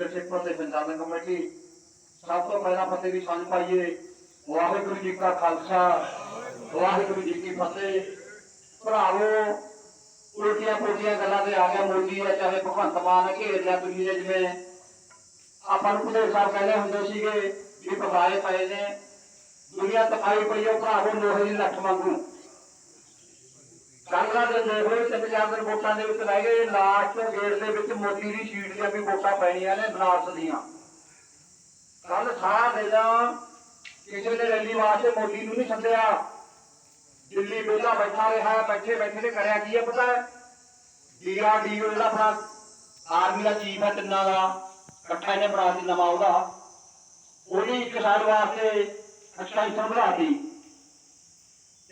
Leadership ਤੇ ਸੰਚਾਲਨ committee ਸਭ ਤੋਂ ਪਹਿਲਾਂ ਫਤਿਹ ਦੀ ਸਾਂਝ ਪਾਈਏ। ਵਾਹਿਗੁਰੂ ਜੀ ਕਾ ਖਾਲਸਾ, ਵਾਹਿਗੁਰੂ ਜੀ ਕੀ ਫਤਿਹ। ਭਰਾਵੋ, ਉਲਟੀਆਂ ਪੁਲਟੀਆਂ ਗੱਲਾਂ ਤੇ ਆ ਗਿਆ ਮੋਦੀ ਆ ਚਾਹੇ ਭਗਵੰਤ ਮਾਨ ਘੇਰ ਲਿਆ ਤੁਸੀਂ ਨੇ ਜਿਵੇਂ। ਆਪਾਂ ਨੂੰ ਭੁਲੇ ਸਾਹਿਬ ਕਹਿੰਦੇ ਹੁੰਦੇ ਸੀਗੇ ਵੀ ਪਵਾਏ ਪਏ ਨੇ। ਦੁਨੀਆ ਤਕਾਈ ਪਈ ਹੈ ਭਰਾਵੋ, ਲੋਹੇ ਦੀ ਲੱਠ ਵਾਂਗੂ। ਕਾਂਗਰਸ ਦੇ ਦੇਖ ਤਿੰਨ ਚਾਰ ਦਿਨ ਵੋਟਾਂ ਦੇ ਵਿੱਚ ਰਹਿ ਗਏ। ਲਾਸਟ ਗੇੜ ਦੇ ਵਿੱਚ ਮੋਦੀ ਦੀ ਸੀਟ ਦੀਆਂ ਵੀ ਵੋਟਾਂ ਪੈਣੀਆਂ ਨੇ ਬਨਾਰਸ ਦੀਆਂ। ਕੱਲ ਸਾਰਾ ਦਿਨ ਕਿਸੇ ਨੇ ਰੈਲੀ ਵਾਸਤੇ ਮੋਦੀ ਨੂੰ ਨਹੀਂ ਸੱਦਿਆ। ਦਿੱਲੀ ਵਿਹਲਾ ਬੈਠਾ ਰਿਹਾ, ਬੈਠੇ ਬੈਠੇ ਨੇ ਕਰਿਆ ਕੀ ਹੈ ਪਤਾ? ਹੈ ਡੀਆਰਡੀਓ ਜਿਹੜਾ ਆਪਣਾ ਆਰਮੀ ਦਾ ਚੀਫ ਹੈ ਤਿੰਨਾਂ ਦਾ, ਇਕੱਠਾ ਇਹਨੇ ਬਣਾ ਦਿੱਤੀ ਨਵਾਂ ਉਹਦਾ। ਉਹਨੇ ਇੱਕ ਸਾਲ ਵਾਸਤੇ ਐਕਸਟੈਂਸ਼ਨ ਵਧਾਤੀ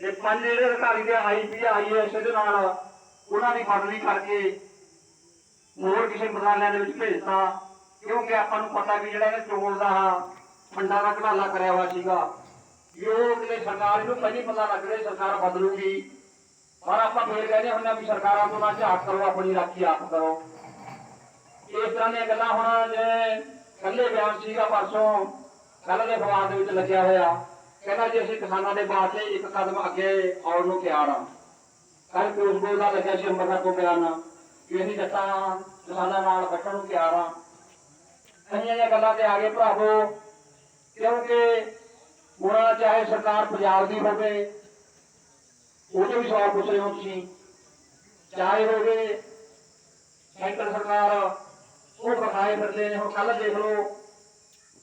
ਤੇ ਪੰਜ ਜਿਹੜੇ ਅਧਿਕਾਰੀ ਦੇ ਆਈਪੀ ਆਈਐਸ ਦੇ ਨਾਲ ਉਹਨਾਂ ਦੀ ਬਦਲੀ ਕਰਕੇ ਹੋਰ ਕਿਸੇ ਮੰਤਰਾਲਿਆਂ ਦੇ ਵਿੱਚ ਭੇਜਤਾ ਕਿਉਂਕਿ ਆਪਾਂ ਨੂੰ ਪਤਾ ਵੀ ਜਿਹੜਾ ਇਹਨੇ ਚੋਣ ਦਾ ਫੰਡਾਂ ਦਾ ਘਟਾਲਾ ਕਰਿਆ ਹੋਇਆ ਸੀਗਾ, ਵੀ ਉਹ ਸਰਕਾਰ ਨੂੰ ਪਹਿਲੀ ਪਤਾ ਲੱਗ ਰਿਹਾ ਸਰਕਾਰ ਬਦਲੂਗੀ। ਪਰ ਆਪਾਂ ਫੇਰ ਕਹਿੰਦੇ ਹੁੰਦੇ ਆ ਵੀ ਸਰਕਾਰਾਂ ਤੋਂ ਨਾ ਝਾਕ ਕਰੋ, ਆਪਣੀ ਰਾਖੀ ਆਪ ਕਰੋ। ਇਸ ਤਰ੍ਹਾਂ ਦੀਆਂ ਗੱਲਾਂ ਹੁਣ ਜੇ ਕੱਲੇ ਬਿਆਨ ਸੀਗਾ, ਪਰਸੋਂ ਕੱਲ ਦੇ ਅਖਬਾਰ ਦੇ ਵਿੱਚ ਲੱਗਿਆ ਹੋਇਆ। ਕਹਿੰਦਾ ਜੀ, ਅਸੀਂ ਕਿਸਾਨਾਂ ਦੇ ਵਾਸਤੇ ਇੱਕ ਕਦਮ ਅੱਗੇ ਆਉਣ ਨੂੰ ਤਿਆਰ ਹਾਂ ਕੱਲ ਕੋਸਬੋ ਦਾ ਲੱਗਿਆ ਸੀ ਅੰਮ੍ਰਿਤਸਰ ਤੋਂ ਬਿਆਨ ਕਿ ਅਸੀਂ ਜੱਟਾਂ, ਕਿਸਾਨਾਂ ਨਾਲ ਬੈਠਣ ਨੂੰ ਤਿਆਰ ਹਾਂ ਕਈਆਂ ਦੀਆਂ ਗੱਲਾਂ ਤੇ ਆ ਗਏ ਭਰਾਵੋ, ਕਿਉਂਕਿ ਉਹਨਾਂ ਚਾਹੇ ਸਰਕਾਰ ਪੰਜਾਬ ਦੀ ਹੋਵੇ, ਉਹਦੇ ਵੀ ਸਵਾਲ ਪੁੱਛ ਰਹੇ ਹੋ ਤੁਸੀਂ। ਚਾਹੇ ਹੋਵੇ ਸੈਂਟਰ ਸਰਕਾਰ, ਉਹ ਬਖਾਏ ਫਿਰਦੇ ਨੇ, ਹੁਣ ਕੱਲ ਦੇਖ ਲਓ।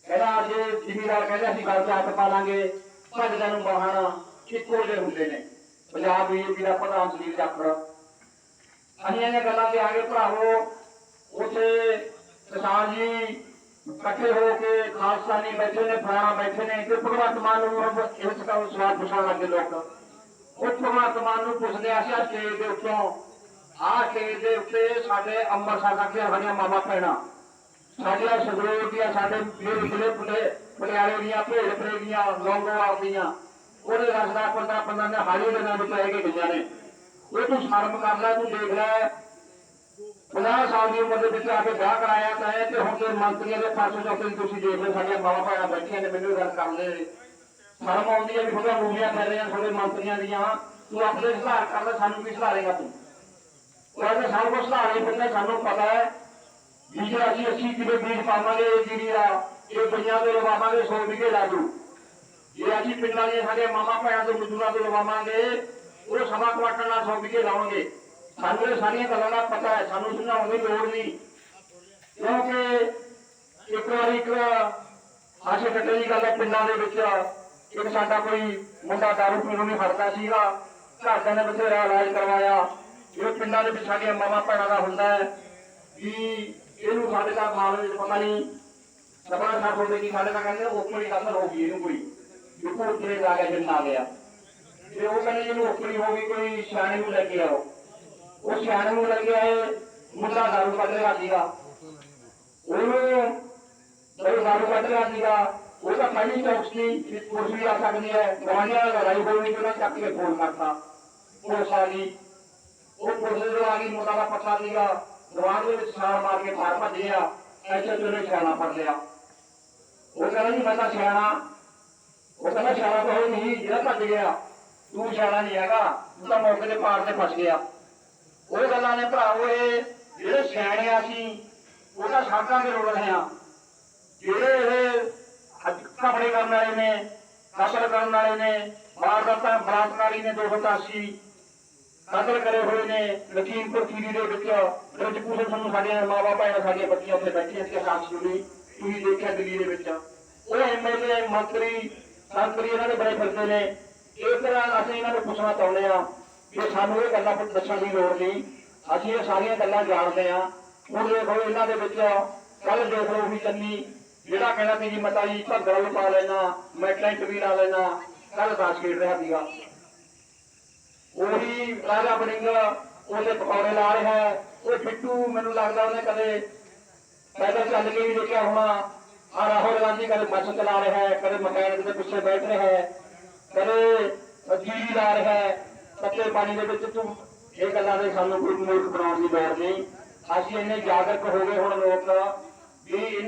ਕਹਿੰਦਾ ਜੇ ਜ਼ਿਮੀਦਾਰ ਕਹਿੰਦੇ ਅਸੀਂ ਗੱਲ ਤੇ ਹੱਥ ਪਾ ਲਾਂਗੇ। ਭੱਜਦਿਆਂ ਨੂੰ ਬਹਾਨਾ ਇੱਕੋ ਜਿਹੇ ਹੁੰਦੇ ਨੇ। ਪੰਜਾਬ ਬੀਜੇਪੀ ਦਾ ਪ੍ਰਧਾਨ ਸੁਨੀਲ ਜਾਖੜ। ਅਸੀਂ ਇਹ ਗੱਲਾਂ ਤੇ ਆ ਗਏ, ਭਰਾਵੋ, ਉੱਥੇ ਕਿਸਾਨ ਜੀ ਇਕੱਠੇ ਹੋ ਕੇ ਖਾਲਸਾਨੀ ਬੈਠੇ ਨੇ, ਫਲਾਣਾ ਬੈਠੇ ਨੇ, ਤੇ ਭਗਵੰਤ ਮਾਨ ਨੂੰ ਇਸ ਗੱਲ ਸਵਾਲ ਪੁੱਛਣ ਲੱਗੇ ਲੋਕ। ਉਹ ਭਗਵੰਤ ਮਾਨ ਨੂੰ ਪੁੱਛਦੇ ਆ ਸੀ ਆ ਸਟੇਜ ਦੇ ਉੱਤੋਂ, ਆਹ ਸਟੇਜ ਦੇ ਉੱਤੇ ਸਾਡੇ ਅੰਮ੍ਰਿਤਸਰ ਤੱਕ ਦੀਆਂ ਸਾਡੀਆਂ ਮਾਮਾ ਭੈਣਾਂ। ਸਾਡੀਆਂ ਸੰਗਰੂਰ ਦੀਆਂ, ਸਾਡੇ ਵੀਰ ਜ਼ਿਲ੍ਹੇ ਪੁਲੇ ਪਟਿਆਲੇ ਦੀਆਂ ਭੇੜ ਪਰੇ ਦੀਆਂ, ਲੌਂਗੋਵਾਲ ਦੀਆਂ, ਉਹਦੇ ਰਸਦਾ 15 15 ਦੇ ਹਾਲੀ ਦੇ ਨਾਮ ਪੈ ਕੇ ਗਈਆਂ ਨੇ। ਉਹ ਤੂੰ ਸ਼ਰਮ ਕਰ ਲੈ, ਤੂੰ ਦੇਖ ਲੈ। 50 ਸਾਲ ਦੀ ਉਮਰ ਦੇ ਵਿੱਚ ਆ ਕੇ ਵਿਆਹ ਕਰਾਇਆ ਤਾਂ ਹੈ ਤੇ ਹੁਣ ਤੇ ਮੰਤਰੀਆਂ ਦੇ ਪਾਸੋਂ ਚੌਥੇ ਤੁਸੀਂ ਦੇਖ ਲਓ, ਸਾਡੀਆਂ ਮਾਵਾ ਭੈਣਾਂ ਬੈਠੀਆਂ ਨੇ, ਮੈਨੂੰ ਗੱਲ ਕਰ ਲੈ ਸ਼ਰਮ ਆਉਂਦੀ ਹੈ ਵੀ ਤੁਹਾਡੀਆਂ ਮੂਲੀਆਂ ਕਰ ਰਹੀਆਂ, ਤੁਹਾਡੇ ਮੰਤਰੀਆਂ ਦੀਆਂ। ਤੂੰ ਆਪਣੇ ਸੁਧਾਰ ਕਰ ਲੈ, ਸਾਨੂੰ ਕੀ ਸੁਧਾਰੇਗਾ ਤੂੰ? ਉਹ ਸਾਨੂੰ ਸਭ ਕੁਝ ਸੁਧਾਰੇ ਬੰਦੇ ਸਾਨੂੰ ਪਤਾ ਹੈ। ਵੀ ਜੇ ਅਸੀਂ 80 ਕਿਲੋ ਬੀਜ ਪਾਵਾਂਗੇ, ਜੀਰੀ ਦਾ ਇਹ ਪਈਆਂ ਤੋਂ ਲਵਾਵਾਂਗੇ 100 ਵਿਗੇ ਲਾਜੂ ਜੇ ਅਸੀਂ ਪਿੰਡਾਂ ਦੀਆਂ ਸਾਡੇ ਮਾਮਾ ਭੈਣਾਂ ਤੋਂ ਮਜ਼ਦੂਰਾਂ ਤੋਂ ਲਵਾਵਾਂਗੇ, ਉਹ ਸਵਾ ਕੁਆਟਰ ਨਾਲ 100 ਵਿਗੇ ਲਾਉਣਗੇ ਸਾਨੂੰ ਇਹ ਸਾਰੀਆਂ ਗੱਲਾਂ ਦਾ ਪਤਾ ਹੈ, ਸਾਨੂੰ ਸਮਝਾਉਣ ਦੀ ਲੋੜ ਨਹੀਂ। ਕਿਉਂਕਿ ਇੱਕ ਵਾਰੀ ਇੱਕ ਆਸ਼ੇ ਕੱਟੇ ਦੀ ਗੱਲ ਹੈ, ਪਿੰਡਾਂ ਦੇ ਵਿੱਚ ਇੱਕ ਸਾਡਾ ਕੋਈ ਮੁੰਡਾ ਦਾਰੂ ਪੀਣੋਂ ਨਹੀਂ ਹਟਦਾ ਸੀਗਾ, ਘਰਦਿਆਂ ਨੇ ਬਥੇਰਾ ਇਲਾਜ ਕਰਵਾਇਆ। ਇਹ ਪਿੰਡਾਂ ਦੇ ਵਿੱਚ ਸਾਡੀਆਂ ਮਾਮਾ ਭੈਣਾਂ ਦਾ ਹੁੰਦਾ ਹੈ ਵੀ ਇਹਨੂੰ ਸਾਡੇ ਦਾ ਮਾਲ ਵਿੱਚ ਪਤਾ ਨਹੀਂ। ਸਭਾ ਸਾਥ ਹੁੰਦੇ ਕੀ ਸਾਡੇ ਕਹਿੰਦੇ ਉਪਰੀ ਅਸਰ ਹੋ ਗਈ, ਇਹਨੂੰ ਕੋਈ ਜੋ ਕੋਟਰੇ ਆ ਗਿਆ ਜਿੰਨਾ ਗਿਆ। ਤੇ ਉਹ ਕਹਿੰਦੇ ਜਿਹਨੂੰ ਉਪਰੀ ਹੋ ਗਈ, ਕੋਈ ਸਿਆਣੇ ਨੂੰ ਲੈ ਕੇ ਆਓ। ਉਹ ਸਿਆਣੇ ਨੂੰ ਲੈ ਕੇ ਆਏ, ਮੁੰਡਾ ਦਾਰੂ ਕੱਢ ਰਿਹਾ ਸੀਗਾ ਉਹਨੂੰ ਜਦੋਂ ਦਾਰੂ ਕੱਢ ਰਿਹਾ ਸੀਗਾ ਉਹ ਪਹਿਲੀ ਚੌਕ ਸੀ ਪੁਲਿਸ ਵੀ ਆ ਸਕਦੀ ਹੈ। ਗਵਾਂਢੀਆਂ ਨਾਲ ਲੜਾਈ ਹੋਈ ਉਹਨਾਂ ਚੱਕ ਕੇ ਫੋਨ ਕਰਤਾ। ਪੁਲਿਸ ਆ ਗਈ ਉਹ ਪੁਲਿਸ ਜਦੋਂ ਆ ਗਈ, ਮੁੰਡਾ ਦਾ ਪੱਤਾ ਸੀਗਾ। ਗਵਾਂਢ ਦੇ ਵਿੱਚ ਛਾਲ ਮਾਰ ਕੇ ਬਾਹਰ ਭੱਜਿਆ ਐਸੇ ਤੋਂ ਨੇ ਫੜ ਲਿਆ। ਉਹ ਕਹਿੰਦਾ ਜੀ, ਮੈਂ ਤਾਂ ਸਿਆਣਾ ਉਹ ਕਹਿੰਦਾ ਸਿਆਣਾ ਤਾਂ ਉਹ ਨਹੀਂ, ਜਿਹੜਾ ਭੱਜ ਗਿਆ, ਤੂੰ ਸਿਆਣਾ ਨਹੀਂ ਹੈਗਾ, ਤੂੰ ਤਾਂ ਮੌਕੇ ਦੇ ਪਾਰ ਤੇ ਫਸ ਗਿਆ। ਉਹ ਗੱਲਾਂ ਨੇ ਭਰਾਵੋ ਇਹ ਜਿਹੜੇ ਸਿਆਣੇ ਆ ਸੀ ਉਹ ਤਾਂ ਸਾਕਾਂ ਦੇ ਰੋਲ ਰਹੇ ਆ। ਜਿਹੜੇ ਇਹ ਅੱਜ ਕਪੜੇ ਕਰਨ ਵਾਲੇ ਨੇ, ਕਤਲ ਕਰਨ ਵਾਲੇ ਨੇ ਵਾਰਦਾਤਾਂ ਬਲਾਤਕਾਰੀ ਨੇ 280 ਕਤਲ ਕਰੇ ਹੋਏ ਨੇ ਲਖੀਮਪੁਰ ਖੀਰੀ ਦੇ ਵਿੱਚ। ਰਜਪੂਤ ਸਾਨੂੰ ਸਾਡੀਆਂ ਮਾਵਾ, ਭੈਣਾਂ, ਸਾਡੀਆਂ ਬੱਚੀਆਂ ਉੱਥੇ ਬੈਠੀਆਂ ਸੀ ਸਾਥ ਸੁਣੀ ਤੁਸੀਂ ਦੇਖਿਆ ਦਿੱਲੀ ਦੇ ਵਿੱਚ। ਉਹ ਐਮਐਲਏ ਮੰਤਰੀ, ਸੰਤਰੀ ਇਹਨਾਂ ਦੇ ਬੜੇ ਫਿਰਦੇ ਨੇ। ਇਸ ਤਰ੍ਹਾਂ ਅਸੀਂ ਇਹਨਾਂ ਨੂੰ ਪੁੱਛਣਾ ਚਾਹੁੰਦੇ ਆ ਕਿ ਸਾਨੂੰ ਇਹ ਗੱਲਾਂ ਦੱਸਣ ਦੀ ਲੋੜ ਨਹੀਂ। ਅਸੀਂ ਇਹ ਸਾਰੀਆਂ ਗੱਲਾਂ ਜਾਣਦੇ ਆ ਹੁਣ ਦੇਖੋ ਇਹਨਾਂ ਦੇ ਵਿੱਚ ਕੱਲ ਦੇਖ ਲਓ ਵੀ ਚੰਨੀ, ਜਿਹੜਾ ਕਹਿੰਦਾ ਸੀ ਜੀ ਮਤਾ ਜੀ ਵੀ ਪਾ ਲੈਣਾ ਮੈਂ ਟੈਂਟ ਵੀ ਲਾ ਲੈਣਾ ਕੱਲ ਦਾਸ ਖੇਡ ਰਿਹਾ ਸੀਗਾ। ਉਹੀ ਰਾਜਾ ਬੜਿੰਗ ਉਹਦੇ ਪਕੌੜੇ ਲਾ ਰਿਹਾ ਉਹ ਬਿੱਟੂ ਮੈਨੂੰ ਲੱਗਦਾ ਉਹਨੇ ਕਦੇ ਪੈਦਲ ਚੱਲ ਕੇ ਵੀ ਦੇਖਿਆ ਹੋਣਾ। ਆ ਰਾਹੁਲ ਗਾਂਧੀ ਕਦੇ ਬੱਸ ਚਲਾ ਰਿਹਾ ਹੈ, ਕਦੇ ਮਕੈਨਿਕ ਦੇ ਪਿੱਛੇ ਬੈਠ ਰਿਹਾ ਹੈ, ਕਦੇ ਜੀਰੀ ਲਾ ਰਿਹਾ ਹੈ। ਕੱਚੇ ਪਾਣੀ ਦੇ ਵਿੱਚ ਤੂੰ ਇਹ ਗੱਲਾਂ ਦੇ ਸਾਨੂੰ ਕੋਈ ਮੂਰਖ ਬਣਾਉਣ ਦੀ ਲੋੜ ਨਹੀਂ। ਅਸੀਂ ਇੰਨੇ ਜਾਗਰੂਕ ਹੋ ਗਏ ਹੁਣ ਲੋਕ ਵੀ ਇਹਨਾਂ